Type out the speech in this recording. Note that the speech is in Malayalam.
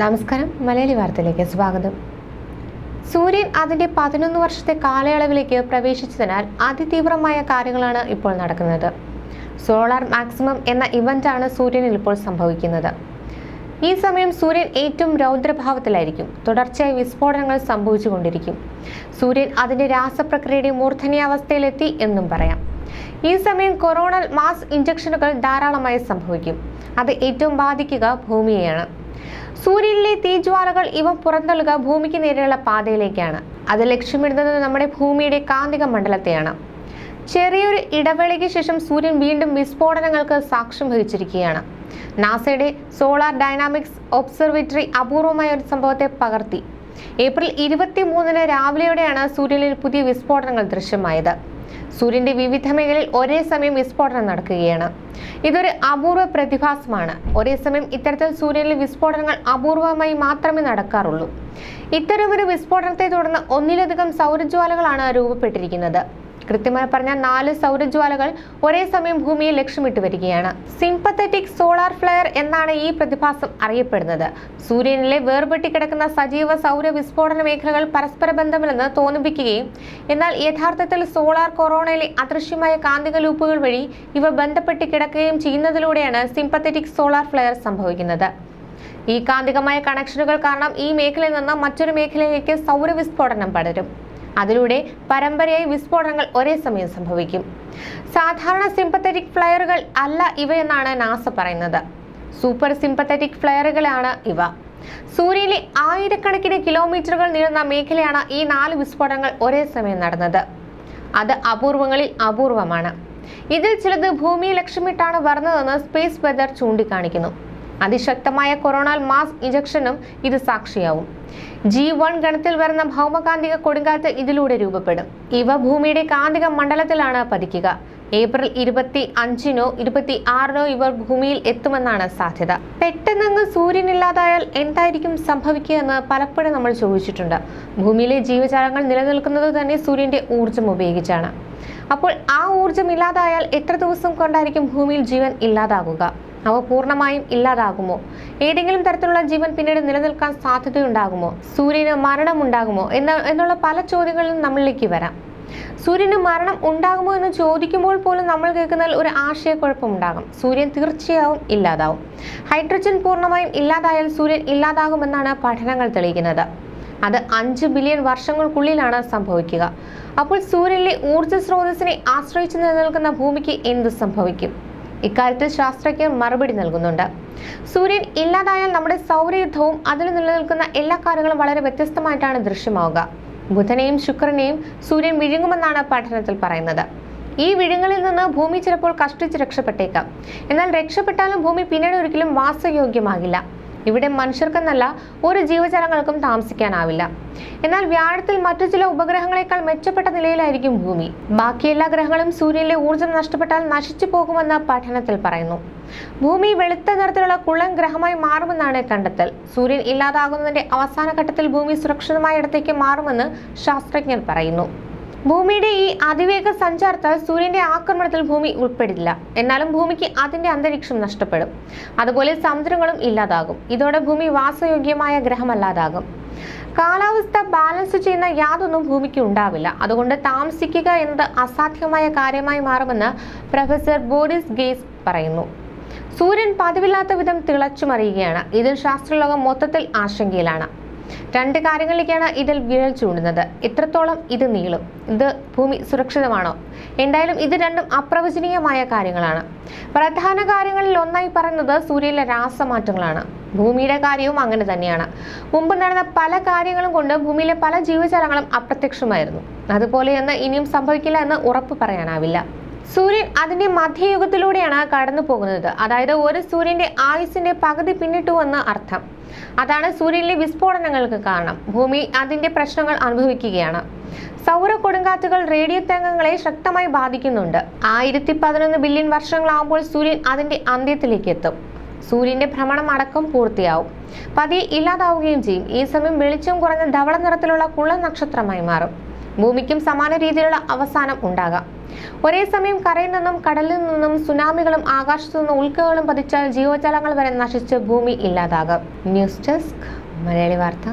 നമസ്കാരം. മലയാളി വാർത്തയിലേക്ക് സ്വാഗതം. സൂര്യൻ അതിന്റെ പതിനൊന്ന് വർഷത്തെ കാലയളവിലേക്ക് പ്രവേശിച്ചതിനാൽ അതിതീവ്രമായ കാര്യങ്ങളാണ് ഇപ്പോൾ നടക്കുന്നത്. സോളാർ മാക്സിമം എന്ന ഇവന്റാണ് സൂര്യനിൽ ഇപ്പോൾ സംഭവിക്കുന്നത്. ഈ സമയം സൂര്യൻ ഏറ്റവും രൗദ്രഭാവത്തിലായിരിക്കും. തുടർച്ചയായി വിസ്ഫോടനങ്ങൾ സംഭവിച്ചുകൊണ്ടിരിക്കും. സൂര്യൻ അതിന്റെ രാസപ്രക്രിയയുടെ മൂർധന്യാവസ്ഥയിലെത്തി എന്നും പറയാം. ഈ സമയം കൊറോണൽ മാസ് ഇഞ്ചക്ഷനുകൾ ധാരാളമായി സംഭവിക്കും. അത് ഏറ്റവും ബാധിക്കുക ഭൂമിയെയാണ്. സൂര്യനിലെ തീജ്വാലകൾ ഇവ പുറന്തള്ളുക ഭൂമിക്ക് നേരെയുള്ള പാതയിലേക്കാണ്. അത് ലക്ഷ്യമിടുന്നത് നമ്മുടെ ഭൂമിയുടെ കാന്തിക മണ്ഡലത്തെയാണ്. ചെറിയൊരു ഇടവേളയ്ക്ക് ശേഷം സൂര്യൻ വീണ്ടും വിസ്ഫോടനങ്ങൾക്ക് സാക്ഷ്യം വഹിച്ചിരിക്കുകയാണ്. നാസയുടെ സോളാർ ഡൈനാമിക്സ് ഒബ്സർവേറ്ററി അപൂർവമായ ഒരു സംഭവത്തെ പകർത്തി. ഏപ്രിൽ ഇരുപത്തി മൂന്നിന് രാവിലെയോടെയാണ് സൂര്യനിൽ പുതിയ വിസ്ഫോടനങ്ങൾ ദൃശ്യമായത്. സൂര്യന്റെ വിവിധ മേഖലയിൽ ഒരേ സമയം വിസ്ഫോടനം നടക്കുകയാണ്. ഇതൊരു അപൂർവ പ്രതിഭാസമാണ്. ഒരേ സമയം ഇത്തരത്തിൽ സൂര്യനിൽ വിസ്ഫോടനങ്ങൾ അപൂർവമായി മാത്രമേ നടക്കാറുള്ളൂ. ഇത്തരമൊരു വിസ്ഫോടനത്തെ തുടർന്ന് ഒന്നിലധികം സൗരജ്വാലകളാണ് രൂപപ്പെട്ടിരിക്കുന്നത്. കൃത്യമായി പറഞ്ഞാൽ നാല് സൗരജ്വാലകൾ ഒരേ സമയം ഭൂമിയെ ലക്ഷ്യമിട്ട് വരികയാണ്. സിംപത്തറ്റിക് സോളാർ ഫ്ലെയർ എന്നാണ് ഈ പ്രതിഭാസം അറിയപ്പെടുന്നത്. സൂര്യനിലെ വേർപെട്ടി കിടക്കുന്ന സജീവ സൗര വിസ്ഫോടന മേഖലകൾ പരസ്പര ബന്ധമില്ലെന്ന് തോന്നിപ്പിക്കുകയും എന്നാൽ യഥാർത്ഥത്തിൽ സോളാർ കൊറോണയിലെ അദൃശ്യമായ കാന്തിക ലൂപ്പുകൾ വഴി ഇവ ബന്ധപ്പെട്ട് കിടക്കുകയും ചെയ്യുന്നതിലൂടെയാണ് സിംപത്തറ്റിക് സോളാർ ഫ്ലെയർ സംഭവിക്കുന്നത്. ഈ കാന്തികമായ കണക്ഷനുകൾ കാരണം ഈ മേഖലയിൽ നിന്ന് മറ്റൊരു മേഖലയിലേക്ക് സൗരവിസ്ഫോടനം പടരും. അതിലൂടെ പരമ്പരയായി വിസ്ഫോടനങ്ങൾ ഒരേ സമയം സംഭവിക്കും. സാധാരണ സിംപത്തറ്റിക് ഫ്ലയറുകൾ അല്ല ഇവയെന്നാണ് നാസ പറയുന്നത്. സൂപ്പർ സിംപത്തറ്റിക് ഫ്ലയറുകളാണ് ഇവ. സൂര്യനിലെ ആയിരക്കണക്കിന് കിലോമീറ്ററുകൾ നീളുന്ന മേഖലയാണ് ഈ നാല് വിസ്ഫോടനങ്ങൾ ഒരേ സമയം നടന്നത്. അത് അപൂർവങ്ങളിൽ അപൂർവമാണ്. ഇതിൽ ചിലത് ഭൂമിയെ ലക്ഷ്യമിട്ടാണ് വരുന്നതെന്ന് സ്പേസ് വെതർ ചൂണ്ടിക്കാണിക്കുന്നു. അതിശക്തമായ കൊറോണൽ മാസ് ഇഞ്ചക്ഷനും ഇത് സാക്ഷിയാവും. ജി വൺ ഗണത്തിൽ വരുന്ന ഭൗമകാന്തിക കൊടുങ്കാറ്റ് ഇതിലൂടെ രൂപപ്പെടും. ഇവ ഭൂമിയുടെ കാന്തിക മണ്ഡലത്തിലാണ് പതിക്കുക. ഏപ്രിൽ ഇരുപത്തി അഞ്ചിനോ ഇരുപത്തി ആറിനോ ഇവർ ഭൂമിയിൽ എത്തുമെന്നാണ് സാധ്യത. പെട്ടെന്നങ്ങ് സൂര്യനില്ലാതായാൽ എന്തായിരിക്കും സംഭവിക്കുക എന്ന് പലപ്പോഴും നമ്മൾ ചോദിച്ചിട്ടുണ്ട്. ഭൂമിയിലെ ജീവജാലങ്ങൾ നിലനിൽക്കുന്നത് തന്നെ സൂര്യന്റെ ഊർജം ഉപയോഗിച്ചാണ്. അപ്പോൾ ആ ഊർജം ഇല്ലാതായാൽ എത്ര ദിവസം കൊണ്ടായിരിക്കും ഭൂമിയിൽ ജീവൻ ഇല്ലാതാകുക? അവ പൂർണമായും ഇല്ലാതാകുമോ? ഏതെങ്കിലും തരത്തിലുള്ള ജീവൻ പിന്നീട് നിലനിൽക്കാൻ സാധ്യതയുണ്ടാകുമോ? സൂര്യന് മരണമുണ്ടാകുമോ? എന്ന എന്നുള്ള പല ചോദ്യങ്ങളും നമ്മളിലേക്ക് വരാം. സൂര്യന് മരണം ഉണ്ടാകുമോ എന്ന് ചോദിക്കുമ്പോൾ പോലും നമ്മൾ കേൾക്കുന്നതിൽ ഒരു ആശയക്കുഴപ്പമുണ്ടാകും. സൂര്യൻ തീർച്ചയായും ഇല്ലാതാവും. ഹൈഡ്രജൻ പൂർണമായും ഇല്ലാതായാൽ സൂര്യൻ ഇല്ലാതാകുമെന്നാണ് പഠനങ്ങൾ തെളിയിക്കുന്നത്. അത് അഞ്ച് ബില്യൺ വർഷങ്ങൾക്കുള്ളിലാണ് സംഭവിക്കുക. അപ്പോൾ സൂര്യനിലെ ഊർജ സ്രോതസ്സിനെ ആശ്രയിച്ച് നിലനിൽക്കുന്ന ഭൂമിക്ക് എന്ത് സംഭവിക്കും? ഇക്കാര്യത്തിൽ ശാസ്ത്രജ്ഞർ മറുപടി നൽകുന്നുണ്ട്. സൂര്യൻ ഇല്ലാതായാൽ നമ്മുടെ സൗരയുദ്ധവും അതിൽ നിലനിൽക്കുന്ന എല്ലാ കാര്യങ്ങളും വളരെ വ്യത്യസ്തമായിട്ടാണ് ദൃശ്യമാവുക. ബുധനെയും ശുക്രനെയും സൂര്യൻ വിഴുങ്ങുമെന്നാണ് പഠനത്തിൽ പറയുന്നത്. ഈ വിഴുങ്ങലിൽ നിന്ന് ഭൂമി ചിലപ്പോൾ കഷ്ടിച്ച് രക്ഷപ്പെട്ടേക്കാം. എന്നാൽ രക്ഷപ്പെട്ടാലും ഭൂമി പിന്നീട് ഒരിക്കലും വാസയോഗ്യമാകില്ല. ഇവിടെ മനുഷ്യർക്കെന്നല്ല ഒരു ജീവജാലങ്ങൾക്കും താമസിക്കാനാവില്ല. എന്നാൽ വ്യാഴത്തിൽ മറ്റു ചില ഉപഗ്രഹങ്ങളെക്കാൾ മെച്ചപ്പെട്ട നിലയിലായിരിക്കും ഭൂമി. ബാക്കി എല്ലാ ഗ്രഹങ്ങളും സൂര്യനിലെ ഊർജം നഷ്ടപ്പെട്ടാൽ നശിച്ചു പോകുമെന്ന് പഠനത്തിൽ പറയുന്നു. ഭൂമി വെളുത്ത നിറത്തിലുള്ള കുളൻ ഗ്രഹമായി മാറുമെന്നാണ് കണ്ടെത്തൽ. സൂര്യൻ ഇല്ലാതാകുന്നതിന്റെ അവസാന ഘട്ടത്തിൽ ഭൂമി സുരക്ഷിതമായ ഇടത്തേക്ക് മാറുമെന്ന് ശാസ്ത്രജ്ഞർ പറയുന്നു. ഭൂമിയുടെ ഈ അതിവേഗ സഞ്ചാരത്താൽ സൂര്യന്റെ ആക്രമണത്തിൽ ഭൂമി ഉൾപ്പെടില്ല. എന്നാലും ഭൂമിക്ക് അതിന്റെ അന്തരീക്ഷം നഷ്ടപ്പെടും. അതുപോലെ സമുദ്രങ്ങളും ഇല്ലാതാകും. ഇതോടെ ഭൂമി വാസയോഗ്യമായ ഗ്രഹമല്ലാതാകും. കാലാവസ്ഥ ബാലൻസ് ചെയ്യുന്ന യാതൊന്നും ഭൂമിക്ക് ഉണ്ടാവില്ല. അതുകൊണ്ട് താമസിക്കുക എന്നത് അസാധ്യമായ കാര്യമായി മാറുമെന്ന് പ്രൊഫസർ ബോറിസ് ഗേസ് പറയുന്നു. സൂര്യൻ പതിവില്ലാത്ത വിധം തിളച്ചു മറിയുകയാണ് ഇതിൽ ശാസ്ത്രലോകം മൊത്തത്തിൽ ആശങ്കയിലാണ്. രണ്ട് കാര്യങ്ങളിലേക്കാണ് ഇതിൽ വിരൽ ചൂണ്ടുന്നത്. എത്രത്തോളം ഇത് നീളും? ഇത് ഭൂമി സുരക്ഷിതമാണോ? എന്തായാലും ഇത് രണ്ടും അപ്രവചനീയമായ കാര്യങ്ങളാണ്. പ്രധാന കാര്യങ്ങളിൽ ഒന്നായി പറയുന്നത് സൂര്യനിലെ രാസമാറ്റങ്ങളാണ്. ഭൂമിയുടെ കാര്യവും അങ്ങനെ തന്നെയാണ്. മുമ്പ് നടന്ന പല കാര്യങ്ങളും കൊണ്ട് ഭൂമിയിലെ പല ജീവജാലങ്ങളും അപ്രത്യക്ഷമായിരുന്നു. അതുപോലെ അതുപോലെയൊന്ന് ഇനിയും സംഭവിക്കില്ല എന്ന് ഉറപ്പ് പറയാനാവില്ല. സൂര്യൻ അതിന്റെ മധ്യയുഗത്തിലൂടെയാണ് കടന്നു പോകുന്നത്. അതായത് ഒരു സൂര്യന്റെ ആയുസിന്റെ പകുതി പിന്നിട്ടു എന്ന് അർത്ഥം. അതാണ് സൂര്യനിലെ വിസ്ഫോടനങ്ങൾക്ക് കാരണം. ഭൂമി അതിന്റെ പ്രശ്നങ്ങൾ അനുഭവിക്കുകയാണ്. സൗര കൊടുങ്കാറ്റുകൾ റേഡിയോ തരംഗങ്ങളെ ശക്തമായി ബാധിക്കുന്നുണ്ട്. ആയിരത്തി പതിനൊന്ന് ബില്യൺ വർഷങ്ങളാവുമ്പോൾ സൂര്യൻ അതിന്റെ അന്ത്യത്തിലേക്ക് എത്തും. സൂര്യന്റെ ഭ്രമണം അടക്കം പൂർത്തിയാവും. പതിയെ ഇല്ലാതാവുകയും ചെയ്യും. ഈ സമയം വെളിച്ചം കുറഞ്ഞ ധവള നിറത്തിലുള്ള കുള്ള നക്ഷത്രമായി മാറും. ഭൂമിക്കും സമാന രീതിയിലുള്ള അവസാനം ഉണ്ടാകാം. ഒരേ സമയം കരയിൽ നിന്നും കടലിൽ നിന്നും സുനാമികളും ആകാശത്തു നിന്നും ഉൽക്കകളും പതിച്ചാൽ ജീവജാലങ്ങൾ വരെ നശിച്ച് ഭൂമി ഇല്ലാതാകും. ന്യൂസ് ഡെസ്ക് മലയാളി വാർത്ത.